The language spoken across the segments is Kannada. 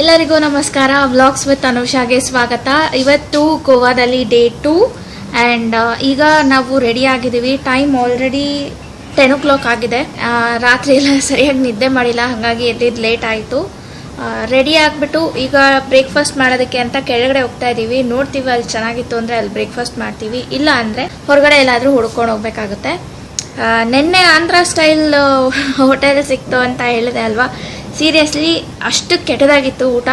ಎಲ್ಲರಿಗೂ ನಮಸ್ಕಾರ. ವ್ಲಾಗ್ಸ್ ವಿತ್ ಅನುಷಾಗೆ ಸ್ವಾಗತ. ಇವತ್ತು ಗೋವಾದಲ್ಲಿ ಡೇ ಟು ಆ್ಯಂಡ್ ಈಗ ನಾವು ರೆಡಿ ಆಗಿದ್ದೀವಿ. Time already ten o'clock ಆಗಿದೆ ರಾತ್ರಿ ಎಲ್ಲ ಸರಿಯಾಗಿ ನಿದ್ದೆ ಮಾಡಿಲ್ಲ, ಹಾಗಾಗಿ ಎದ್ದಿದ್ದು ಲೇಟ್ ಆಯಿತು. ರೆಡಿ ಆಗಿಬಿಟ್ಟು ಈಗ ಬ್ರೇಕ್ಫಾಸ್ಟ್ ಮಾಡೋದಕ್ಕೆ ಅಂತ ಕೆಳಗಡೆ ಹೋಗ್ತಾ ಇದ್ದೀವಿ ನೋಡ್ತೀವಿ ಅಲ್ಲಿ ಚೆನ್ನಾಗಿತ್ತು ಅಂದರೆ ಅಲ್ಲಿ ಬ್ರೇಕ್ಫಾಸ್ಟ್ ಮಾಡ್ತೀವಿ. ಇಲ್ಲ ಅಂದರೆ ಹೊರಗಡೆ ಎಲ್ಲಾದರೂ ಹುಡ್ಕೊಂಡು ಹೋಗ್ಬೇಕಾಗುತ್ತೆ. ನಿನ್ನೆ ಆಂಧ್ರ ಸ್ಟೈಲ್ ಹೋಟೆಲ್ ಸಿಕ್ತು ಅಂತ ಹೇಳಿದೆ ಅಲ್ವಾ? ಸೀರಿಯಸ್ಲಿ ಅಷ್ಟು ಕೆಟ್ಟದಾಗಿತ್ತು ಊಟ.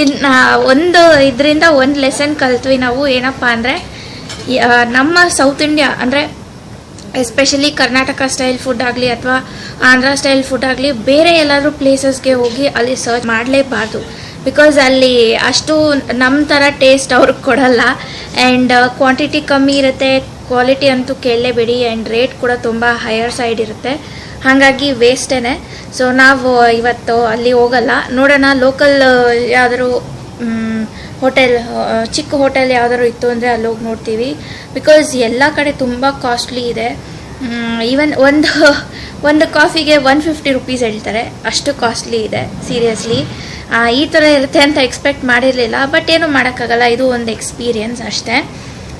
ಇನ್ನು ಒಂದು ಇದರಿಂದ ಒಂದು ಲೆಸನ್ ಕಲ್ತ್ವಿ ನಾವು, ಏನಪ್ಪ ಅಂದರೆ ನಮ್ಮ ಸೌತ್ ಇಂಡಿಯಾ ಅಂದರೆ ಎಸ್ಪೆಷಲಿ ಕರ್ನಾಟಕ ಸ್ಟೈಲ್ ಫುಡ್ ಆಗಲಿ ಅಥವಾ ಆಂಧ್ರ ಸ್ಟೈಲ್ ಫುಡ್ ಆಗಲಿ, ಬೇರೆ ಎಲ್ಲಾದರೂ ಪ್ಲೇಸಸ್ಗೆ ಹೋಗಿ ಅಲ್ಲಿ ಸರ್ಚ್ ಮಾಡಲೇಬಾರ್ದು. ಬಿಕಾಸ್ ಅಲ್ಲಿ ಅಷ್ಟು ನಮ್ಮ ಥರ ಟೇಸ್ಟ್ ಅವ್ರಿಗೆ ಕೊಡಲ್ಲ. ಆ್ಯಂಡ್ ಕ್ವಾಂಟಿಟಿ ಕಮ್ಮಿ ಇರುತ್ತೆ ಕ್ವಾಲಿಟಿ ಅಂತೂ ಕೇಳಲೇಬೇಡಿ ಆ್ಯಂಡ್ ರೇಟ್ ಕೂಡ ತುಂಬ ಹೈಯರ್ ಸೈಡ್ ಇರುತ್ತೆ. ಹಾಗಾಗಿ ವೇಸ್ಟೇನೆ ಸೊ ನಾವು ಇವತ್ತು ಅಲ್ಲಿ ಹೋಗಲ್ಲ. ನೋಡೋಣ ಲೋಕಲ್ ಯಾವ್ದಾದ್ರು ಹೋಟೆಲ್ ಚಿಕ್ಕ ಹೋಟೆಲ್ ಯಾವ್ದಾದ್ರು ಇತ್ತು ಅಂದರೆ ಅಲ್ಲಿ ಹೋಗಿ ನೋಡ್ತೀವಿ. ಬಿಕಾಸ್ ಎಲ್ಲ ಕಡೆ ತುಂಬ ಕಾಸ್ಟ್ಲಿ ಇದೆ. ಈವನ್ ಒಂದು ಒಂದು ಕಾಫಿಗೆ ಒನ್ ಫಿಫ್ಟಿ ರುಪೀಸ್ ಹೇಳ್ತಾರೆ. ಅಷ್ಟು ಕಾಸ್ಟ್ಲಿ ಇದೆ ಸೀರಿಯಸ್ಲಿ ಈ ಥರ ಇರುತ್ತೆ ಅಂತ ಎಕ್ಸ್ಪೆಕ್ಟ್ ಮಾಡಿರಲಿಲ್ಲ. ಬಟ್ ಏನು ಮಾಡೋಕ್ಕಾಗಲ್ಲ. ಇದು ಒಂದು ಎಕ್ಸ್ಪೀರಿಯನ್ಸ್ ಅಷ್ಟೇ.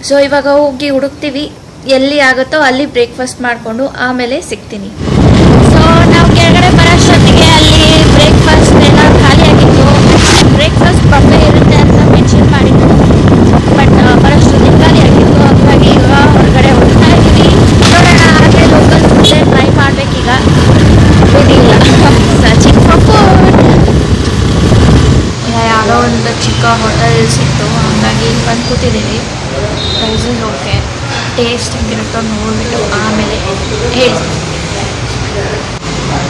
ಸೊ ಇವಾಗ ಹೋಗಿ ಹುಡುಕ್ತೀವಿ. ಎಲ್ಲಿ ಆಗುತ್ತೋ ಅಲ್ಲಿ ಬ್ರೇಕ್ಫಾಸ್ಟ್ ಮಾಡಿಕೊಂಡು ಆಮೇಲೆ ಸಿಗ್ತೀನಿ. ಸೊ ನಾವು ಕೆಳಗಡೆ ಬರೋಷ್ಟೊತ್ತಿಗೆ ಅಲ್ಲಿ ಬ್ರೇಕ್ಫಾಸ್ಟ್ ಎಲ್ಲ ಖಾಲಿ ಆಗಿತ್ತು. ಬ್ರೇಕ್ಫಾಸ್ಟ್ ಬಫೆ ಇರುತ್ತೆ ಅಂತ ಮೆನ್ಷನ್ ಮಾಡಿದ್ರು. ಬಟ್ ಬರೋಷ್ಟೊತ್ತಿಗೆ ಖಾಲಿ ಆಗಿತ್ತು. ಹಾಗಾಗಿ ಈಗ ಹೊರಗಡೆ ಹೋಗ್ತಾ ಇದ್ದೀವಿ. ನೋಡೋಣ, ಆದರೆ ಲೋಕಲ್ ಫುಡ್ಡೇ ಟ್ರೈ ಮಾಡಬೇಕೀಗ? ಇದಿಲ್ಲ ಚಿಕ್ಕ ಫುಡ್ ಯಾವುದೋ ಒಂದು ಚಿಕ್ಕ ಹೋಟೆಲ್ ಸಿಕ್ತು. ಹಾಗಾಗಿ ಇಲ್ಲಿ ಬಂದು ಟೇಸ್ಟ್ ಹೆಂಗಿರುತ್ತೋ ನೋಡಿಬಿಟ್ಟು ಆಮೇಲೆ ಹೇಳ್ತೀನಿ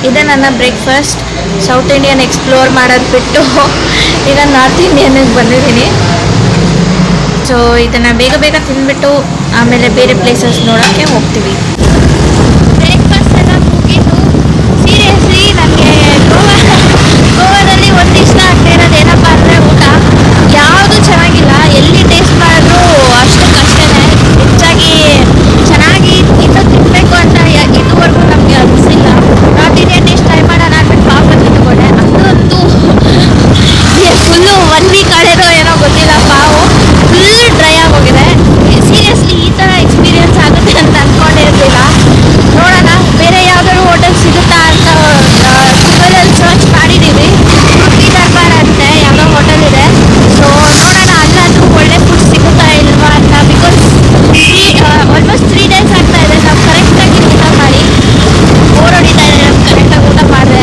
ಇದೆ ನನ್ನ ಬ್ರೇಕ್ಫಾಸ್ಟ್ ಸೌತ್ ಇಂಡಿಯನ್ ಎಕ್ಸ್ಪ್ಲೋರ್ ಮಾಡೋದು ಬಿಟ್ಟು ಈಗ ನಾರ್ತ್ ಇಂಡಿಯನ್ನಿಗೆ ಬಂದಿದ್ದೀನಿ. ಸೊ ಇದನ್ನು ಬೇಗ ಬೇಗ ತಿಂದ್ಬಿಟ್ಟು ಆಮೇಲೆ ಬೇರೆ ಪ್ಲೇಸಸ್ ನೋಡೋಕ್ಕೆ ಹೋಗ್ತೀವಿ. ಬ್ರೇಕ್ಫಾಸ್ಟ್ ಎಲ್ಲ ಮುಗೀತು. ಸೀರಿಯಸ್ಲಿ ನನಗೆ ಗೋವಾ ಗೋವಾದಲ್ಲಿ ಒಂದು ಇಷ್ಟ ಆಗ್ತಾ ಇರೋದು ಏನಪ್ಪ ಅಂದರೆ ಊಟ? ಯಾವುದು ಚೆನ್ನಾಗಿಲ್ಲ. ಎಲ್ಲಿ ಟೇಸ್ಟ್ ಮಾಡಿದ್ರು ಅಷ್ಟು ಕಷ್ಟನೇ ಹೆಚ್ಚಾಗಿ ಚೆನ್ನಾಗಿ ಇನ್ನೂ ತಿನ್ನಬೇಕು ಅಂತ ಯ- ಇದುವರೆಗೂ ನಮಗೆ ಅನಿಸಿಲ್ಲ ನಾರ್ತ್ ಇಂಡಿಯನ್ ಡಿಶ್ ಟ್ರೈ ಮಾಡೋಣ ಅಂದ್ಬಿಟ್ಟು ಪಾವ್ ತಿಂದುಕೊಂಡೆ ಅದಂತೂ ಫುಲ್ಲು ಒನ್ ವೀಕ್ ಹಳೆದೋ ಏನೋ ಗೊತ್ತಿಲ್ಲ ಪಾವು ಫುಲ್ ಡ್ರೈ ಆಗೋಗಿದೆ ಸೀರಿಯಸ್ಲಿ ಈ ಥರ ಎಕ್ಸ್ಪೀರಿಯನ್ಸ್ ಆಗುತ್ತೆ ಅಂತ ಅಂದ್ಕೊಂಡಿರಲಿಲ್ಲ ನೋಡೋಣ ಬೇರೆ ಯಾವ್ದಾದ್ರು ಹೋಟೆಲ್ ಸಿಗುತ್ತಾ ಅಂತ ಗೂಗಲಲ್ಲಿ ಸರ್ಚ್ ಮಾಡಿದ್ದೀವಿ ಈ ದರ್ಬಾರ್ ಅಂತೆ ಯಾವುದೋ ಹೋಟೆಲ್ ಇದೆ ಸೊ ನೋಡೋಣ ಅಲ್ಲಾದ್ರೂ ಒಳ್ಳೆ ಫುಡ್ ಸಿಗುತ್ತಾ ಇಲ್ವಾ ಅಂತ ಬಿಕಾಸ್ ಆಲ್ಮೋಸ್ಟ್ ತ್ರೀ ಡೇಸ್ ಆಗ್ತಾ ಇದೆ ನಾವು ಕರೆಕ್ಟಾಗಿ ಊಟ ಮಾಡಿ ಬೋರ್ ಹೊಡಿತಾ ಇದೆ ನಮ್ಗೆ ಕರೆಕ್ಟಾಗಿ ಊಟ ಮಾಡಿದೆ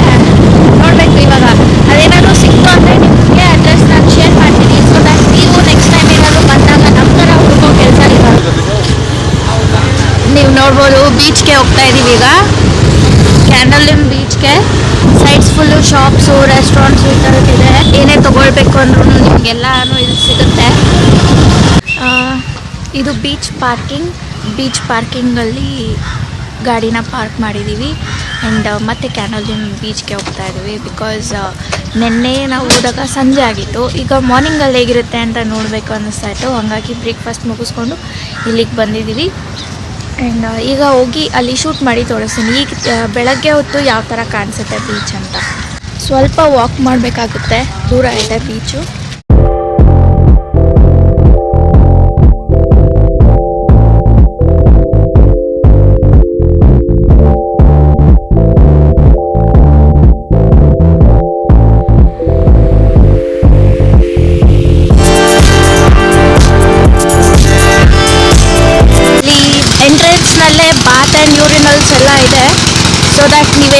ನೋಡಬೇಕು ಇವಾಗ ಅದೇನಾದರೂ ಸಿಕ್ತು ಅಂದರೆ ನಿಮಗೆ ಅಡ್ರೆಸ್ ನಾನು ಶೇರ್ ಮಾಡ್ತೀನಿ ಸೊ ದಟ್ ನೀವು ನೆಕ್ಸ್ಟ್ ಟೈಮ್ ಏನಾದರೂ ಬಂದಾಗ ನಮ್ಮ ಥರ ಹುಡುಕೋ ಕೆಲಸ ಇಲ್ಲ ನೀವು ನೋಡ್ಬೋದು ಬೀಚ್ಗೆ ಹೋಗ್ತಾ ಇದ್ದೀವಿ ಈಗ ಕ್ಯಾಂಡಲಿನ್ ಬೀಚ್ಗೆ ಸೈಡ್ಸ್ ಫುಲ್ಲು ಶಾಪ್ಸು ರೆಸ್ಟೋರೆಂಟ್ಸು ಈ ಇದೆ. ಏನೇ ತೊಗೊಳ್ಬೇಕು ಅಂದ್ರೂ ನಿಮಗೆಲ್ಲನೂ ಇಲ್ಲಿ ಸಿಗುತ್ತೆ. ಇದು ಬೀಚ್ ಪಾರ್ಕಿಂಗ್ ಬೀಚ್ ಪಾರ್ಕಿಂಗಲ್ಲಿ ಗಾಡಿನ ಪಾರ್ಕ್ ಮಾಡಿದ್ದೀವಿ ಆ್ಯಂಡ್ ಮತ್ತೆ ಕ್ಯಾನೋಲಿನ್ ಬೀಚ್ಗೆ ಹೋಗ್ತಾ ಇದ್ದೀವಿ ಬಿಕಾಸ್ ನಿನ್ನೆ ನಾವು ಹೋದಾಗ ಸಂಜೆ ಆಗಿತ್ತು. ಈಗ ಮಾರ್ನಿಂಗಲ್ಲಿ ಹೇಗಿರುತ್ತೆ ಅಂತ ನೋಡಬೇಕು ಅನ್ನಿಸ್ತಾ ಇತ್ತು. ಹಾಗಾಗಿ ಬ್ರೇಕ್ಫಾಸ್ಟ್ ಮುಗಿಸ್ಕೊಂಡು ಇಲ್ಲಿಗೆ ಬಂದಿದ್ದೀವಿ ಆ್ಯಂಡ್ ಈಗ ಹೋಗಿ ಅಲ್ಲಿ ಶೂಟ್ ಮಾಡಿ ತೋರಿಸ್ತೀನಿ. ಈಗ ಬೆಳಗ್ಗೆ ಹೊತ್ತು ಯಾವ ಥರ ಕಾಣಿಸುತ್ತೆ ಬೀಚ್ ಅಂತ. ಸ್ವಲ್ಪ ವಾಕ್ ಮಾಡಬೇಕಾಗುತ್ತೆ. ದೂರ ಇದೆ ಬೀಚು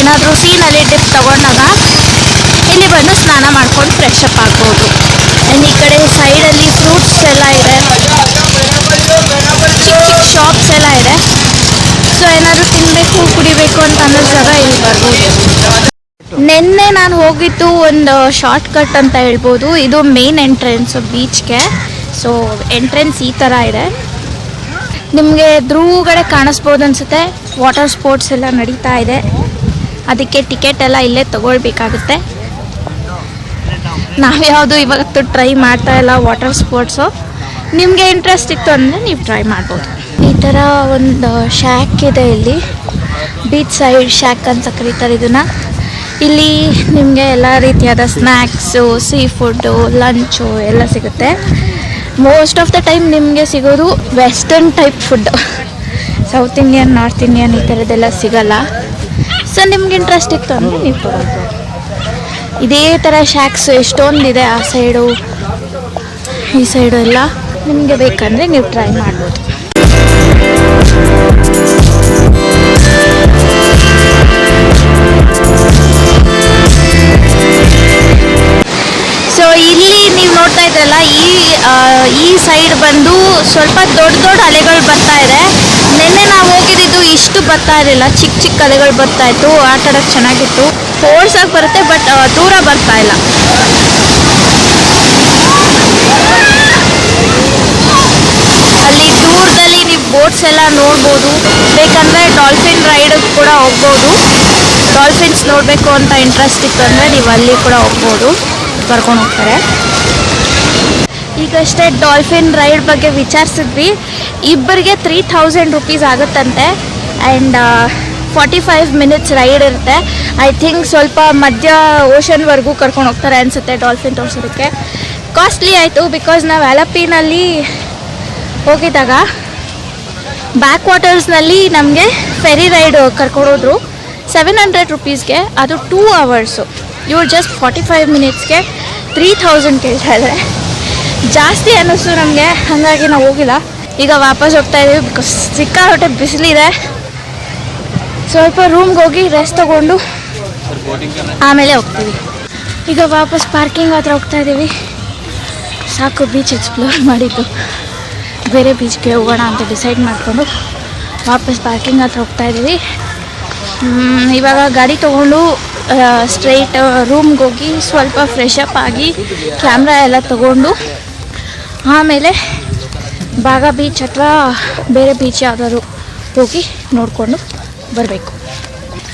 ನೀವೇನಾದರೂ ಸೀನಲ್ಲಿ ಡಿಪ್ ತಗೊಂಡಾಗ ಇಲ್ಲಿ ಬಂದು ಸ್ನಾನ ಮಾಡ್ಕೊಂಡು ಫ್ರೆಶ್ ಅಪ್ ಆಗ್ಬೋದು. ಆ್ಯಂಡ್ ಈ ಕಡೆ ಸೈಡಲ್ಲಿ ಫ್ರೂಟ್ಸ್ ಎಲ್ಲ ಇದೆ. ಚಿಕ್ಕ ಚಿಕ್ಕ ಶಾಪ್ಸ್ ಎಲ್ಲ ಇದೆ. ಸೊ ಏನಾದರೂ ತಿನ್ನಬೇಕು ಕುಡಿಬೇಕು ಅಂತ ಅನ್ನಿಸ್ದಾಗ ಇಲ್ಲಿ ಬರ್ಬೋದು. ನಿನ್ನೆ ನಾನು ಹೋಗಿದ್ದು ಒಂದು ಶಾರ್ಟ್ ಕಟ್ ಅಂತ ಹೇಳ್ಬೋದು. ಇದು ಮೇನ್ ಎಂಟ್ರೆನ್ಸ್ ಬೀಚ್ಗೆ ಸೊ ಎಂಟ್ರೆನ್ಸ್ ಈ ಥರ ಇದೆ. ನಿಮಗೆ ಧ್ರುವಗಡೆ ಕಾಣಿಸ್ಬೋದು ಅನಿಸುತ್ತೆ. ವಾಟರ್ ಸ್ಪೋರ್ಟ್ಸ್ ಎಲ್ಲ ನಡೀತಾ ಇದೆ. ಅದಕ್ಕೆ ಟಿಕೆಟ್ ಎಲ್ಲ ಇಲ್ಲೇ ತಗೊಳ್ಬೇಕಾಗುತ್ತೆ. ನಾವ್ಯಾವುದು ಇವತ್ತು ಟ್ರೈ ಮಾಡ್ತಾ ಇಲ್ಲ ವಾಟರ್ ಸ್ಪೋರ್ಟ್ಸು ನಿಮಗೆ ಇಂಟ್ರೆಸ್ಟ್ ಇತ್ತು ಅಂದರೆ ನೀವು ಟ್ರೈ ಮಾಡ್ಬೋದು. ಈ ಥರ ಒಂದು ಶ್ಯಾಕ್ ಇದೆ ಇಲ್ಲಿ. ಬೀಚ್ ಸೈಡ್ ಶ್ಯಾಕ್ ಅಂತ ಕರೀತಾರೆ ಇದನ್ನು. ಇಲ್ಲಿ ನಿಮಗೆ ಎಲ್ಲ ರೀತಿಯಾದ ಸ್ನ್ಯಾಕ್ಸು ಸೀ ಫುಡ್ಡು ಲಂಚು ಎಲ್ಲ ಸಿಗುತ್ತೆ. ಮೋಸ್ಟ್ ಆಫ್ ದ ಟೈಮ್ ನಿಮಗೆ ಸಿಗೋದು western type food South Indian North Indian ಈ ಥರದ್ದೆಲ್ಲ ಸಿಗಲ್ಲ. ಸೊ ನಿಮ್ಗೆ ಇಂಟ್ರೆಸ್ಟ್ ಇತ್ತು ಅಂದರೆ ನೀವು ಇದೇ ಥರ ಶಾಕ್ಸ್ ಎಷ್ಟೊಂದಿದೆ ಆ ಸೈಡು ಈ ಸೈಡು ಎಲ್ಲ. ನಿಮಗೆ ಬೇಕಂದರೆ ನೀವು ಟ್ರೈ ಮಾಡ್ಬೋದು. ಸೊ ಇಲ್ಲಿ ನೀವು ನೋಡ್ತಾ ಇದ್ರಲ್ಲ, ಈ ಈ ಸೈಡ್ ಬಂದು ಸ್ವಲ್ಪ ದೊಡ್ಡ ದೊಡ್ಡ ಅಲೆಗಳು ಬರ್ತಾ ಇದೆ. ನಿನ್ನೆ ನಾವು ಹೋಗಿದ್ದು ಇಷ್ಟು ಬರ್ತಾ ಇರಲಿಲ್ಲ. ಚಿಕ್ಕ ಚಿಕ್ಕ ಕಲೆಗಳು ಬರ್ತಾ ಇತ್ತು. ಆಟ ಆಡೋಕ್ಕೆ ಚೆನ್ನಾಗಿತ್ತು. ಆಗಿ ಬರುತ್ತೆ ಬಟ್ ದೂರ ಬರ್ತಾ ಇಲ್ಲ. ಅಲ್ಲಿ ದೂರದಲ್ಲಿ ನೀವು ಬೋಟ್ಸ್ ಎಲ್ಲ ನೋಡ್ಬೋದು. ಬೇಕಂದರೆ ಡಾಲ್ಫಿನ್ ರೈಡ್ ಕೂಡ ಹೋಗ್ಬೋದು. ಡಾಲ್ಫಿನ್ಸ್ ನೋಡಬೇಕು ಅಂತ ಇಂಟ್ರೆಸ್ಟ್ ಇತ್ತು ಅಂದರೆ ನೀವು ಅಲ್ಲಿ ಕೂಡ ಹೋಗ್ಬೋದು. ಕರ್ಕೊಂಡು ಹೋಗ್ತಾರೆ. ಈಗಷ್ಟೇ ಡಾಲ್ಫಿನ್ ರೈಡ್ ಬಗ್ಗೆ ವಿಚಾರಿಸಿದ್ವಿ. ಇಬ್ಬರಿಗೆ three thousand rupees ಆಗುತ್ತಂತೆ. And forty five minutes ride ಇರುತ್ತೆ. ಐ ಥಿಂಕ್ ಸ್ವಲ್ಪ ಮಧ್ಯ ಓಷನ್ವರೆಗೂ ಕರ್ಕೊಂಡು ಹೋಗ್ತಾರೆ ಅನಿಸುತ್ತೆ ಡಾಲ್ಫಿನ್ ತೋರಿಸೋದಕ್ಕೆ. ಕಾಸ್ಟ್ಲಿ ಆಯಿತು ಬಿಕಾಸ್ ನಾವು ಅಲಪಿನಲ್ಲಿ ಹೋಗಿದ್ದಾಗ ಬ್ಯಾಕ್ ವಾಟರ್ಸ್ನಲ್ಲಿ ನಮಗೆ ಫೆರಿ ರೈಡ್ ಕರ್ಕೊಂಡೋದ್ರು ಸೆವೆನ್ ಹಂಡ್ರೆಡ್ ರುಪೀಸ್ಗೆ ಅದು ಟೂ ಅವರ್ಸು ಇವ್ರು ಜಸ್ಟ್ ಫಾರ್ಟಿ ಫೈವ್ ಮಿನಿಟ್ಸ್ಗೆ ತ್ರೀ ಥೌಸಂಡ್ ಕೇಳ್ತಾ ಇದ್ದಾರೆ ಜಾಸ್ತಿ ಅನ್ನಿಸ್ತು ನಮಗೆ, ಹಾಗಾಗಿ ನಾವು ಹೋಗಿಲ್ಲ. ಈಗ ವಾಪಸ್ ಹೋಗ್ತಾ ಇದ್ದೀವಿ ಬಿಕಾಸ್ ಸಿಕ್ಕಾಪಟ್ಟೆ ಬಿಸಿಲಿದೆ. ಸ್ವಲ್ಪ ರೂಮ್ಗೆ ಹೋಗಿ ರೆಸ್ಟ್ ತಗೊಂಡು ಆಮೇಲೆ ಹೋಗ್ತೀವಿ. ಈಗ ವಾಪಸ್ ಪಾರ್ಕಿಂಗ್ ಹತ್ರ ಹೋಗ್ತಾ ಇದ್ದೀವಿ. ಸಾಕು ಬೀಚ್ ಎಕ್ಸ್ಪ್ಲೋರ್ ಮಾಡಿದ್ದು. ಬೇರೆ ಬೀಚ್ಗೆ ಹೋಗೋಣ ಅಂತ ಡಿಸೈಡ್ ಮಾಡಿಕೊಂಡು ವಾಪಸ್ ಪಾರ್ಕಿಂಗ್ ಹತ್ರ ಹೋಗ್ತಾ ಇದ್ದೀವಿ. ಇವಾಗ ಗಾಡಿ ತೊಗೊಂಡು ಸ್ಟ್ರೈಟ್ ರೂಮ್ಗೆ ಹೋಗಿ ಸ್ವಲ್ಪ ಫ್ರೆಶ್ ಅಪ್ ಆಗಿ ಕ್ಯಾಮ್ರಾ ಎಲ್ಲ ತಗೊಂಡು ಆಮೇಲೆ ಬಾಗ ಬೀಚ್ ಅಥವಾ ಬೇರೆ ಬೀಚ್ ಯಾವ್ದಾದ್ರು ಹೋಗಿ ನೋಡಿಕೊಂಡು ಬರಬೇಕು.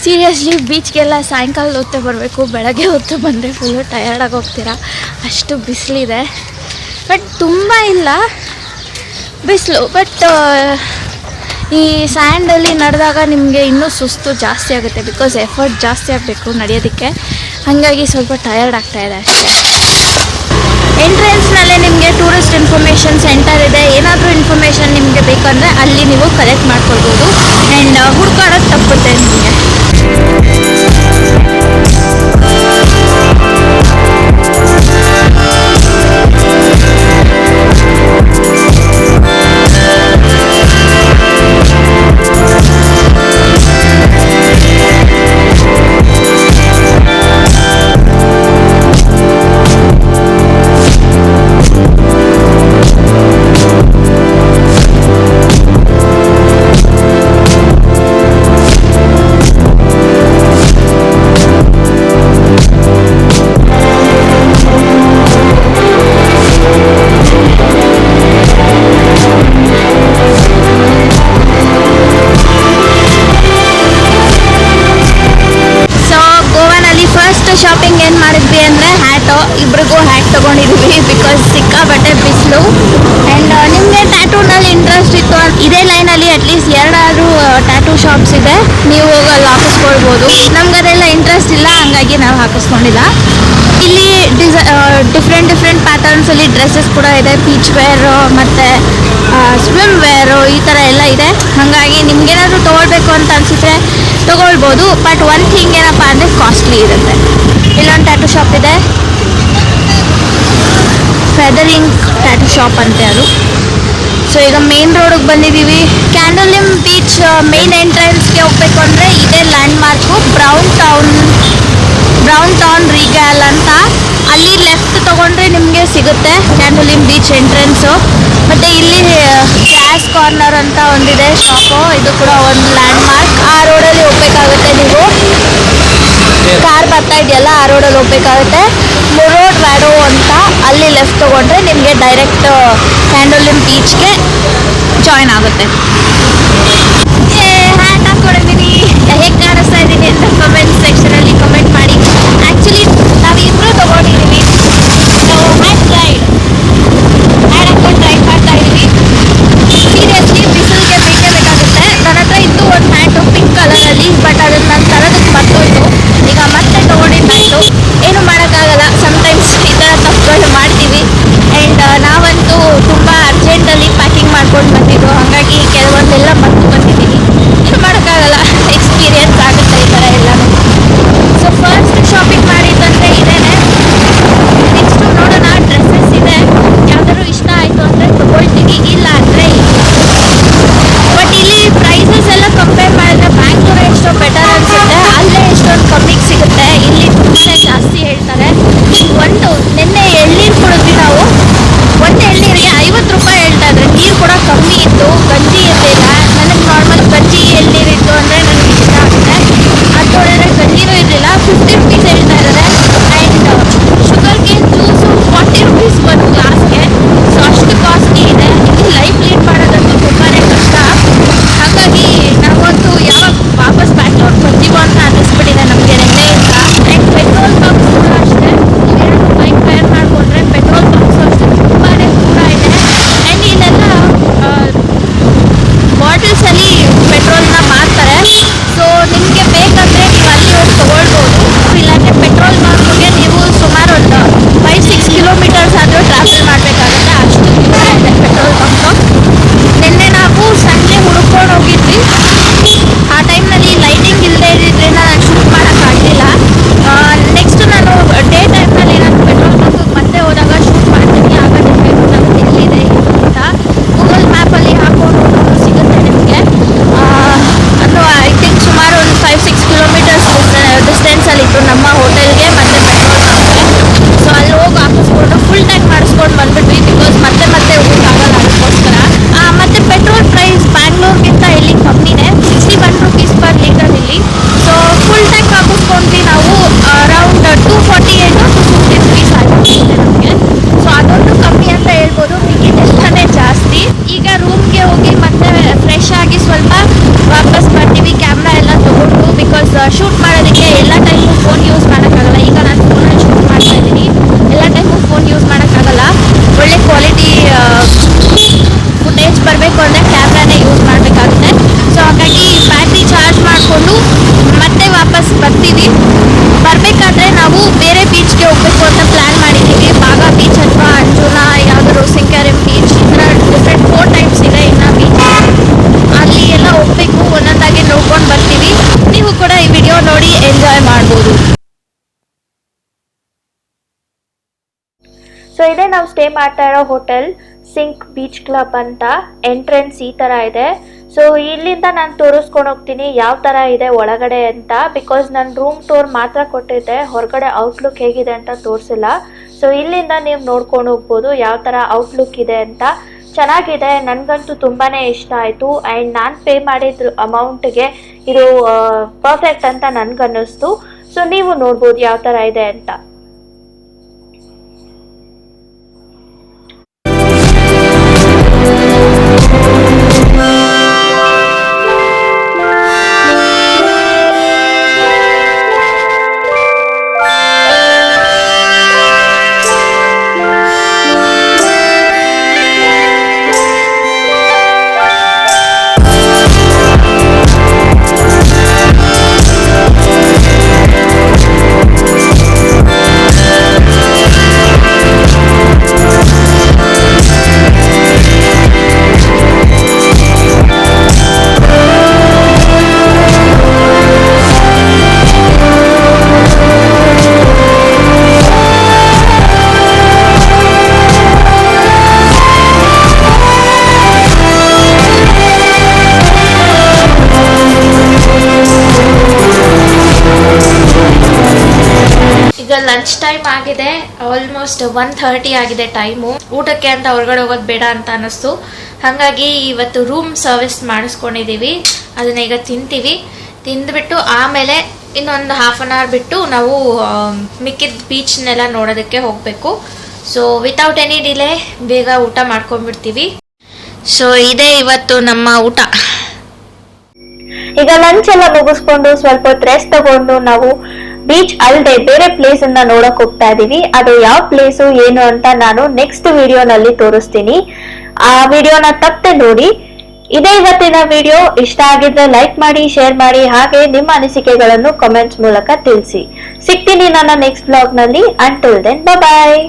ಸೀರಿಯಸ್ಲಿ ಬೀಚ್ಗೆಲ್ಲ ಸಾಯಂಕಾಲದ ಹೊತ್ತೆ ಬರಬೇಕು, ಬೆಳಗ್ಗೆ ಹೊತ್ತು ಬಂದರೆ ಫುಲ್ಲು ಟಯರ್ಡಾಗಿ ಹೋಗ್ತೀರಾ? ಅಷ್ಟು ಬಿಸಿಲಿದೆ. ಬಟ್ ತುಂಬ ಇಲ್ಲ. ಬಿಸಿಲು ಬಟ್ ಈ ಸ್ಯಾಂಡಲ್ಲಿ ನಡೆದಾಗ ನಿಮಗೆ ಇನ್ನೂ ಸುಸ್ತು ಜಾಸ್ತಿ ಆಗುತ್ತೆ ಬಿಕಾಸ್ ಎಫರ್ಟ್ ಜಾಸ್ತಿ ಆಗಬೇಕು ನಡೆಯೋದಕ್ಕೆ. ಹಾಗಾಗಿ ಸ್ವಲ್ಪ ಟಯರ್ಡ್ ಆಗ್ತಾಯಿದೆ ಅಷ್ಟೇ. ಎಂಟ್ರೆನ್ಸ್ನಲ್ಲೇ ನಿಮಗೆ ಟೂರಿಸ್ಟ್ ಇನ್ಫಾರ್ಮೇಷನ್ ಸೆಂಟರ್ ಇದೆ, ಏನಾದರೂ ಇನ್ಫಾರ್ಮೇಷನ್ ನಿಮಗೆ ಬೇಕಂದರೆ ಅಲ್ಲಿ ನೀವು ಕಲೆಕ್ಟ್ ಮಾಡ್ಕೊಳ್ಬೋದು. ಆ್ಯಂಡ್ ಹುಡ್ಕಾಡೋದು ತಪ್ಪುತ್ತೆ ನಿಮಗೆ. ಶಾಪಿಂಗ್ ಏನು ಮಾಡಿದ್ವಿ ಅಂದರೆ ಹ್ಯಾಟು ಇಬ್ರಿಗೂ ಹ್ಯಾಟ್ ತಗೊಂಡಿದ್ವಿ ಬಿಕಾಸ್ ಸಿಕ್ಕಾಬಟ್ಟೆ ಬಿಸಿಲು. ಆ್ಯಂಡ್ ನಿಮಗೆ ಟ್ಯಾಟೂನಲ್ಲಿ ಇಂಟ್ರೆಸ್ಟ್ ಇತ್ತು ಇದೇ ಲೈನಲ್ಲಿ ಅಟ್ಲೀಸ್ಟ್ ಎರಡಾದರೂ ಟ್ಯಾಟೂ ಶಾಪ್ಸ್ ಇದೆ. ನೀವು ಅಲ್ಲಿ ಹಾಕಿಸ್ಕೊಳ್ಬೋದು. ನಮ್ಗೆ ಅದೆಲ್ಲ ಇಂಟ್ರೆಸ್ಟ್ ಇಲ್ಲ, ಹಂಗಾಗಿ ನಾವು ಹಾಕಿಸ್ಕೊಂಡಿಲ್ಲ. ಇಲ್ಲಿ ಡಿಸ ಡಿಫ್ರೆಂಟ್ ಡಿಫ್ರೆಂಟ್ ಪ್ಯಾಟರ್ನ್ಸಲ್ಲಿ ಡ್ರೆಸ್ಸಸ್ ಕೂಡ ಇದೆ. ಪೀಚ್ ವೇರು ಮತ್ತು ಸ್ವಿಮ್ ವೇರು ಈ ಥರ ಎಲ್ಲ ಇದೆ. ಹಾಗಾಗಿ ನಿಮ್ಗೇನಾದರೂ ತಗೊಳ್ಬೇಕು ಅಂತ ಅನ್ಸಿದ್ರೆ ತೊಗೊಳ್ಬೋದು. ಬಟ್ ಒನ್ ಥಿಂಗ್ ಏನಪ್ಪ ಅಂದರೆ ಕಾಸ್ಟ್ಲಿ ಇರುತ್ತೆ. ಇಲ್ಲೊಂದು ಟ್ಯಾಟೂ ಶಾಪ್ ಇದೆ. ಫೆದರಿಂಗ್ ಟ್ಯಾಟೂ ಶಾಪ್ ಅಂತೆ ಅದು. ಸೊ ಈಗ ಮೇನ್ ರೋಡಿಗೆ ಬಂದಿದ್ದೀವಿ ಕ್ಯಾಂಡಲಿಮ್ ಬೀಚ್ ಮೇನ್ ಎಂಟ್ರೆನ್ಸ್ಗೆ ಹೋಗ್ಬೇಕು ಅಂದರೆ ಇದೇ landmark Brown Town Brown Town Regal ಅಂತ. ಅಲ್ಲಿ ಲೆಫ್ಟ್ ತೊಗೊಂಡ್ರೆ ನಿಮಗೆ ಸಿಗುತ್ತೆ ಕ್ಯಾಂಡಲಿಮ್ ಬೀಚ್ ಎಂಟ್ರೆನ್ಸು ಮತ್ತು ಇಲ್ಲಿ ಗ್ಯಾಸ್ ಕಾರ್ನರ್ ಅಂತ ಒಂದಿದೆ ಶಾಪು ಇದು ಕೂಡ ಒಂದು ಲ್ಯಾಂಡ್ ಮಾರ್ಕ್ ಆ ರೋಡಲ್ಲಿ ಹೋಗ್ಬೇಕು ಕಾರ್ ಎಲ್ಲ ಆ ರೋಡಲ್ಲಿ ಹೋಗ್ಬೇಕಾಗುತ್ತೆ. ಮುರೋಡ್ ವ್ಯಾಡೋ ಅಂತ ಅಲ್ಲಿ ಲೆಫ್ಟ್ ತೊಗೊಂಡ್ರೆ ನಿಮಗೆ ಡೈರೆಕ್ಟ್ ಕ್ಯಾಂಡೋಲಿಮ್ ಬೀಚ್ಗೆ ಜಾಯ್ನ್ ಆಗುತ್ತೆ. ಹ್ಯಾಂಡ್ ಹಾಕ್ಕೊಂಡಿದ್ದೀನಿ ಹೇಗೆ ಕಾಣಿಸ್ತಾ ಇದ್ದೀನಿ ಅಂತ ಕಮೆಂಟ್ ಸೆಕ್ಷನಲ್ಲಿ ಕಮೆಂಟ್ ಮಾಡಿ. ಆ್ಯಕ್ಚುಲಿ ನಾವು ಇಬ್ಬರು ತೊಗೊಂಡಿದ್ದೀವಿ ನಾವು ಹ್ಯಾಟ್ ರೈಡ್ ಹ್ಯಾಡ್ ಹಾಕೊಂಡು ರೈಡ್ ಮಾಡ್ತಾ ಇದ್ದೀವಿ ಸೀರಿಯಸ್ಲಿ ಬಿಸಿಲಿಗೆ ಬೇಕೇ ಬೇಕಾಗುತ್ತೆ. ನನ್ನ ಹತ್ರ ಇತ್ತು ಒಂದು ಹ್ಯಾಟು ಪಿಂಕ್ ಕಲರಲ್ಲಿ ಬಟ್ ಅದನ್ನು ಸೊ ಇದೇ ನಾವು ಸ್ಟೇ ಮಾಡ್ತಾ ಇರೋ ಹೋಟೆಲ್ ಸಿಂಕ್ ಬೀಚ್ ಕ್ಲಬ್ ಅಂತ ಎಂಟ್ರೆನ್ಸ್ ಈ ಥರ ಇದೆ. ಸೊ ಇಲ್ಲಿಂದ ನಾನು ತೋರಿಸ್ಕೊಂಡು ಹೋಗ್ತೀನಿ ಯಾವ ಥರ ಇದೆ ಒಳಗಡೆ ಅಂತ ಬಿಕಾಸ್ ನನ್ನ ರೂಮ್ ಟೂರ್ ಮಾತ್ರ ಕೊಟ್ಟಿದ್ದೆ, ಹೊರಗಡೆ ಔಟ್ಲುಕ್ ಹೇಗಿದೆ ಅಂತ ತೋರಿಸಿಲ್ಲ. ಸೊ ಇಲ್ಲಿಂದ ನೀವು ನೋಡ್ಕೊಂಡು ಹೋಗ್ಬೋದು ಯಾವ ಥರ ಔಟ್ಲುಕ್ ಇದೆ ಅಂತ. ಚೆನ್ನಾಗಿದೆ, ನನಗಂತೂ ತುಂಬಾ ಇಷ್ಟ ಆಯಿತು ಆ್ಯಂಡ್ ನಾನು ಪೇ ಮಾಡಿದ ಅಮೌಂಟ್ಗೆ ಇದು ಪರ್ಫೆಕ್ಟ್ ಅಂತ ನನಗನ್ನಿಸ್ತು. ಸೊ ನೀವು ನೋಡ್ಬೋದು ಯಾವ ಥರ ಇದೆ ಅಂತ. ಈಗ ಲಂಚ್ ಟೈಮ್ ಆಗಿದೆ. ಆಲ್ಮೋಸ್ಟ್ ಒನ್ ಥರ್ಟಿ ಆಗಿದೆ ಟೈಮು ಊಟಕ್ಕೆ ಅಂತ ಹೊರಗಡೆ ಹೋಗೋದು ಬೇಡ ಅಂತ ಅನ್ನಿಸ್ತು. ಹಾಗಾಗಿ ಇವತ್ತು ರೂಮ್ ಸರ್ವಿಸ್ ಮಾಡಿಸ್ಕೊಂಡಿದ್ದೀವಿ ಅದನ್ನ ಈಗ ತಿಂತೀವಿ. ತಿಂದುಬಿಟ್ಟು ಆಮೇಲೆ ಇನ್ನೊಂದು ಹಾಫ್ ಅನ್ ಅವರ್ ಬಿಟ್ಟು ನಾವು ಮಿಕ್ಕಿದ ಬೀಚ್ನೆಲ್ಲ ನೋಡೋದಕ್ಕೆ ಹೋಗಬೇಕು. ಸೊ ವಿತೌಟ್ ಎನಿ ಡಿಲೇ ಬೇಗ ಊಟ ಮಾಡ್ಕೊಂಡ್ಬಿಡ್ತೀವಿ. ಸೊ ಇದೇ ಇವತ್ತು ನಮ್ಮ ಊಟ. ಈಗ ಲಂಚ್ ಎಲ್ಲ ಮುಗಿಸ್ಕೊಂಡು ಸ್ವಲ್ಪ ಹೊತ್ತು ರೆಸ್ಟ್ ತಗೊಂಡು ನಾವು ಬೀಚ್ ಅಲ್ಲದೆ ಬೇರೆ ಪ್ಲೇಸ್ ಅನ್ನ ನೋಡಕ್ ಹೋಗ್ತಾ ಇದೀವಿ. ಅದು ಯಾವ ಪ್ಲೇಸು ಏನು ಅಂತ ನಾನು ನೆಕ್ಸ್ಟ್ ವಿಡಿಯೋನಲ್ಲಿ ತೋರಿಸ್ತೀನಿ. ಆ ವಿಡಿಯೋನ ತಪ್ಪದೆ ನೋಡಿ. ಇದೇ ಇವತ್ತಿನ ವಿಡಿಯೋ ಇಷ್ಟ ಆಗಿದ್ರೆ ಲೈಕ್ ಮಾಡಿ ಶೇರ್ ಮಾಡಿ, ಹಾಗೆ ನಿಮ್ಮ ಅನಿಸಿಕೆಗಳನ್ನು ಕಮೆಂಟ್ಸ್ ಮೂಲಕ ತಿಳಿಸಿ. ಸಿಗ್ತೀನಿ ನನ್ನ ನೆಕ್ಸ್ಟ್ ಬ್ಲಾಗ್ನಲ್ಲಿ. Until then bye